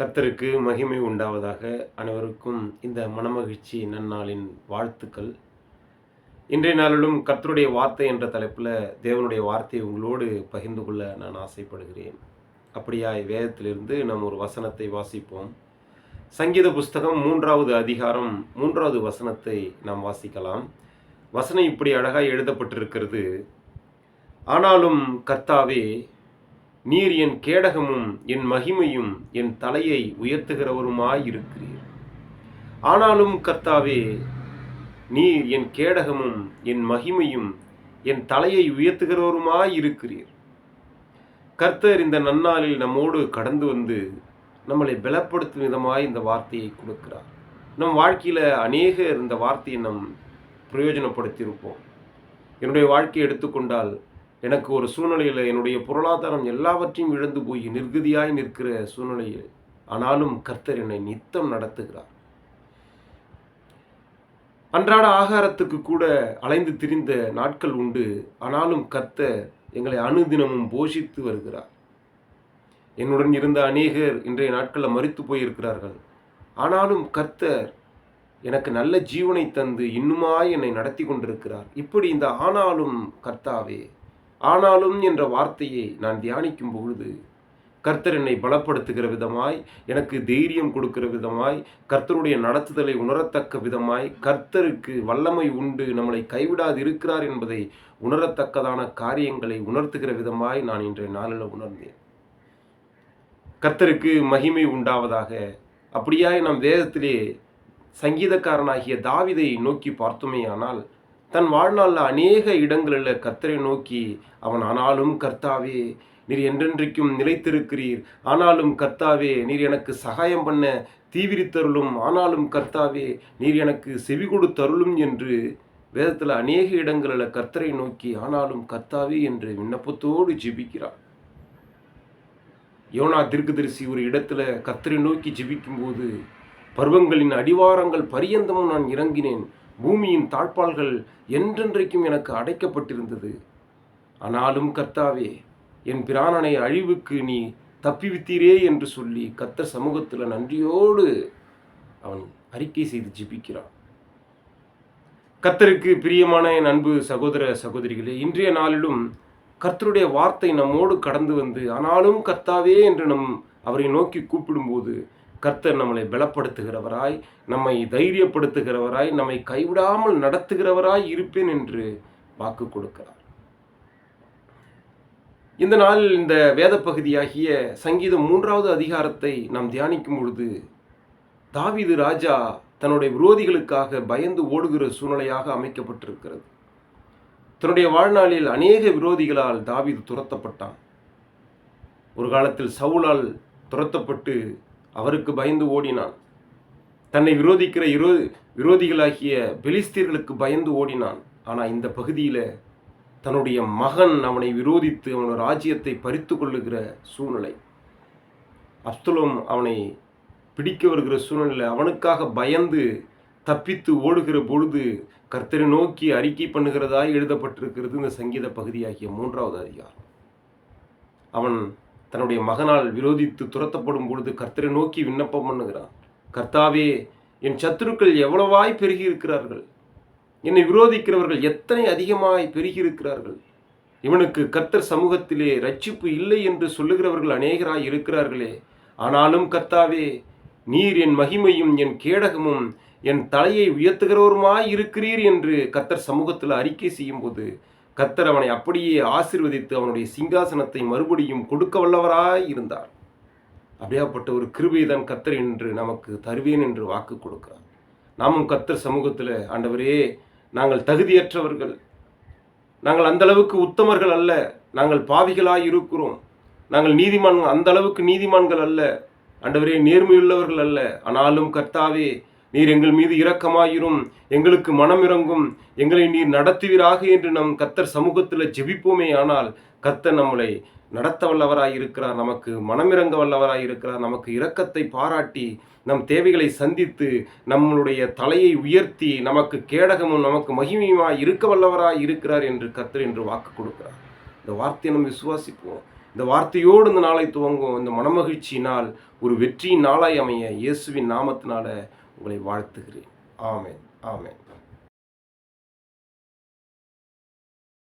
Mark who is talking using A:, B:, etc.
A: கர்த்தருக்கு மகிமை உண்டாவதாக அனைவருக்கும் இந்த மனமகிழ்ச்சி நன்னாளின் வாழ்த்துக்கள். இன்றைய நாளிலும் கர்த்தருடைய வார்த்தை என்ற தலைப்பில் தேவனுடைய வார்த்தையை உங்களோடு பகிர்ந்து கொள்ள நான் ஆசைப்படுகிறேன். அப்படியாய் வேதத்திலிருந்து நாம் ஒரு வசனத்தை வாசிப்போம். சங்கீத புஸ்தகம் மூன்றாவது அதிகாரம் மூன்றாவது வசனத்தை நாம் வாசிக்கலாம். வசனம் இப்படி அழகாக எழுதப்பட்டிருக்கிறது. ஆனாலும் கர்த்தாவே நீர் என் கேடகமும் என் மகிமையும் என் தலையை உயர்த்துகிறவருமாயிருக்கிறீர். ஆனாலும் கர்த்தாவே நீர் என் கேடகமும் என் மகிமையும் என் தலையை உயர்த்துகிறவருமாயிருக்கிறீர். கர்த்தர் இந்த நன்னாளில் நம்மோடு கடந்து வந்து நம்மளை பலப்படுத்தும் விதமாய் இந்த வார்த்தையை கொடுக்கிறார். நம் வாழ்க்கையில் அநேகர் இந்த வார்த்தையை நம் பிரயோஜனப்படுத்தியிருப்போம். என்னுடைய வாழ்க்கையை எடுத்துக்கொண்டால் எனக்கு ஒரு சூழ்நிலையில் என்னுடைய பொருளாதாரம் எல்லாவற்றையும் இழந்து போய் நிர்கதியாய் நிற்கிற சூழ்நிலையில் ஆனாலும் கர்த்தர் என்னை நித்தம் நடத்துகிறார். அன்றாட ஆகாரத்துக்கு கூட அலைந்து திரிந்த நாட்கள் உண்டு. ஆனாலும் கர்த்தர் எங்களை அனுதினமும் போஷித்து வருகிறார். என்னுடன் இருந்த அநேகர் இன்றைய நாட்களில் மறித்து போயிருக்கிறார்கள். ஆனாலும் கர்த்தர் எனக்கு நல்ல ஜீவனை தந்து இன்னுமாய் என்னை நடத்தி கொண்டிருக்கிறார். இப்படி இந்த ஆனாலும் கர்த்தாவே ஆனாலும் என்ற வார்த்தையை நான் தியானிக்கும் பொழுது கர்த்தர் என்னை பலப்படுத்துகிற விதமாய் எனக்கு தைரியம் கொடுக்கிற விதமாய் கர்த்தருடைய நடத்துதலை உணரத்தக்க விதமாய் கர்த்தருக்கு வல்லமை உண்டு நம்மளை கைவிடாது இருக்கிறார் என்பதை உணரத்தக்கதான காரியங்களை உணர்த்துகிற விதமாய் நான் இன்றைய நாளில் உணர்ந்தேன். கர்த்தருக்கு மகிமை உண்டாவதாக அப்படியாய் நாம் வேதத்திலே சங்கீதக்காரனாகிய தாவிதை நோக்கி பார்த்தோமே ஆனால் தன் வாழ்நாளில் அநேக இடங்களில் கர்த்தரை நோக்கி அவன் ஆனாலும் கர்த்தாவே நீர் என்றென்றைக்கும் நிலைத்திருக்கிறீர். ஆனாலும் கர்த்தாவே நீர் எனக்கு சகாயம் பண்ண தீவிரித்தருளும். ஆனாலும் கர்த்தாவே நீர் எனக்கு செவி கொடுத்தருளும் என்று வேதத்தில் அநேக இடங்களில் கர்த்தரை நோக்கி ஆனாலும் கர்த்தாவே என்று விண்ணப்பத்தோடு ஜெபிக்கிறார். யோனா தீர்க்கதரிசி ஒரு இடத்துல கர்த்தரை நோக்கி ஜெபிக்கும்போது பருவங்களின் அடிவாரங்கள் பரியந்தமும் நான் இறங்கினேன். பூமியின் தாழ்பால்கள் என்றென்றைக்கும் எனக்கு அடைக்கப்பட்டிருந்தது. ஆனாலும் கர்த்தாவே என் பிராணனை அழிவுக்கு நீ தப்பிவித்தீரே என்று சொல்லி கத்தர் சமூகத்தில் நன்றியோடு அவன் அறிக்கை செய்து ஜிபிக்கிறான். கர்த்தருக்கு பிரியமான என் அன்பு சகோதர சகோதரிகளே இன்றைய நாளிலும் கர்த்தருடைய வார்த்தை நம்மோடு கடந்து வந்து ஆனாலும் கர்த்தாவே என்று நம் அவரை நோக்கி கூப்பிடும்போது கர்த்தர் நம்மளை பலப்படுத்துகிறவராய் நம்மை தைரியப்படுத்துகிறவராய் நம்மை கைவிடாமல் நடத்துகிறவராய் இருப்பேன் என்று வாக்கு கொடுக்கிறார். இந்த நாளில் இந்த வேத பகுதியாகிய சங்கீதம் மூன்றாவது அதிகாரத்தை நாம் தியானிக்கும் பொழுது தாவிது ராஜா தன்னுடைய விரோதிகளுக்காக பயந்து ஓடுகிற சூழ்நிலையாக அமைக்கப்பட்டிருக்கிறது. தன்னுடைய வாழ்நாளில் அநேக விரோதிகளால் தாவீது துரத்தப்பட்டான். ஒரு காலத்தில் சவுலால் துரத்தப்பட்டு அவருக்கு பயந்து ஓடினான். தன்னை விரோதிக்கிற விரோ விரோதிகளாகிய பெலிஸ்தீர்களுக்கு பயந்து ஓடினான். ஆனால் இந்த பகுதியில் தன்னுடைய மகன் அவனை விரோதித்து அவனோட ராஜ்யத்தை பறித்து கொள்ளுகிற சூழ்நிலை. அப்துலம் அவனை பிடிக்க வருகிற சூழ்நிலை அவனுக்காக பயந்து தப்பித்து ஓடுகிற பொழுது கர்த்தரை நோக்கி அறிக்கை பண்ணுகிறதாய் எழுதப்பட்டிருக்கிறது இந்த சங்கீத பகுதியாகிய மூன்றாவது அதிகாரம். அவன் தன்னுடைய மகனால் விரோதித்து துரத்தப்படும் பொழுது கர்த்தரை நோக்கி விண்ணப்பம் பண்ணுகிறான். கர்த்தாவே என் சத்துருக்கள் எவ்வளவாய் பெருகி இருக்கிறார்கள் என்னை விரோதிக்கிறவர்கள் எத்தனை அதிகமாய் பெருகி இருக்கிறார்கள் இவனுக்கு கர்த்தர் சமூகத்திலே ரட்சிப்பு இல்லை என்று சொல்லுகிறவர்கள் அநேகராய் இருக்கிறார்களே. ஆனாலும் கர்த்தாவே நீர் என் மகிமையும் என் கேடகமும் என் தலையை உயர்த்துகிறவருமாய் இருக்கிறீர் என்று கர்த்தர் சமூகத்தில் அறிக்கை செய்யும்போது கத்தர் அவனை அப்படியே ஆசிர்வதித்து அவனுடைய சிங்காசனத்தை மறுபடியும் கொடுக்க வல்லவராய் இருந்தார். அப்படியாப்பட்ட ஒரு கிருபை தான் என்று நமக்கு தருவேன் என்று வாக்கு கொடுக்கிறார். நாமும் கத்தர் சமூகத்தில் ஆண்டவரே நாங்கள் தகுதியற்றவர்கள். நாங்கள் அந்த அளவுக்கு உத்தமர்கள் அல்ல. நாங்கள் பாவிகளாய் இருக்கிறோம். நாங்கள் நீதிமான் அந்த அளவுக்கு நீதிமான்கள் அல்ல. ஆண்டவரே நேர்மையுள்ளவர்கள் அல்ல. ஆனாலும் கர்த்தாவே நீர் எங்கள் மீது இரக்கமாயிரும் எங்களுக்கு மனம் இறங்கும் எங்களை நீர் நடத்துவீராக என்று நம் கத்தர் சமூகத்தில் ஜெபிப்போமே ஆனால் கத்தர் நம்மளை நடத்த வல்லவராய் இருக்கிறார் நமக்கு மனமிறங்க வல்லவராய் இருக்கிறார் நமக்கு இரக்கத்தை பாராட்டி நம் தேவைகளை சந்தித்து நம்மளுடைய தலையை உயர்த்தி நமக்கு கேடகமும் நமக்கு மகிமையுமாய் இருக்க வல்லவராய் இருக்கிறார் என்று கத்தர் என்று வாக்கு கொடுக்கிறார். இந்த வார்த்தையை நம்ம விசுவாசிப்போம். இந்த வார்த்தையோடு இந்த நாளை துவங்கும் இந்த மனமகிழ்ச்சியினால் ஒரு வெற்றியின் நாளாய் அமைய இயேசுவின் நாமத்தினால உங்களை வாழ்த்துகிறேன். ஆமேன். ஆமேன்.